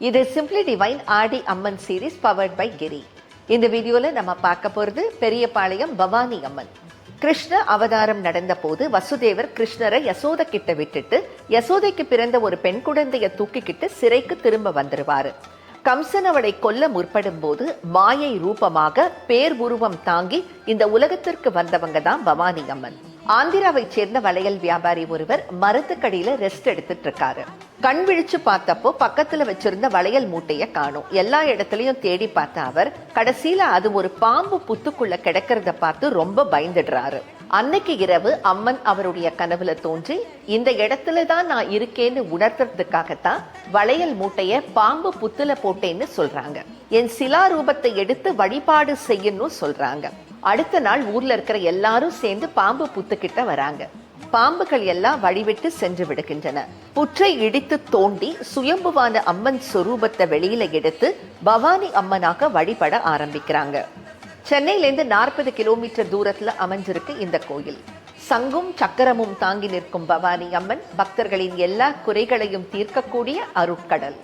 இது simply divine Aadi Amman series powered by Giri இந்த வீடியோல நம்ம பார்க்க போறது பெரியபாளையம் பவானி அம்மன். கிருஷ்ண அவதாரம் நடந்த போது வசுதேவர் கிருஷ்ணரை யசோத கிட்ட விட்டுட்டு யசோதைக்கு பிறந்த ஒரு பெண் குழந்தைய தூக்கிக்கிட்டு சிறைக்கு திரும்ப வந்துருவாரு. கம்சன் அவளை கொல்ல முற்படும் போது மாயை ரூபமாக பேர் உருவம் தாங்கி இந்த உலகத்திற்கு வந்தவங்க தான் பவானி அம்மன். ஆந்திராவைச் சேர்ந்த வளையல் வியாபாரி ஒருவர் மருத்துக்கடியில ரெஸ்ட் எடுத்துட்டு இருக்காரு. கண் விழிச்சு பார்த்தப்போ பக்கத்துல வச்சிருந்த வளையல் மூட்டைய காணும். எல்லா இடத்துலயும் தேடி பார்த்த அவர் கடைசியில அது ஒரு பாம்பு புத்துக்குள்ள கிடக்கிறத பார்த்து ரொம்ப பயந்துடுறாரு. அன்னைக்கு இரவு அம்மன் அவருடைய கனவுல தோன்றி இந்த இடத்துல தான் நான் இருக்கேன்னு உணர்த்துறதுக்காகத்தான் வளையல் மூட்டைய பாம்பு புத்துல போட்டேன்னு சொல்றாங்க. என் சிலா ரூபத்தை எடுத்து வழிபாடு செய்யணும் சொல்றாங்க. அடுத்த நாள் ஊர்ல இருக்கிற எல்லாரும் சேர்ந்து பாம்பு புத்துக்கிட்ட வராங்க. பாம்புகள் எல்லாம் வழிவிட்டு சென்று விடுகின்றன. புற்றை இடித்து தோண்டி சுயம்புவான அம்மன் சொரூபத்தை வெளியில எடுத்து பவானி அம்மனாக வழிபட ஆரம்பிக்கிறாங்க. சென்னையிலேருந்து நாற்பது கிலோமீட்டர் தூரத்துல அமைஞ்சிருக்கு இந்த கோயில். சங்கும் சக்கரமும் தாங்கி நிற்கும் பவானி அம்மன் பக்தர்களின் எல்லா குறைகளையும் தீர்க்கக்கூடிய அருட்கடல்.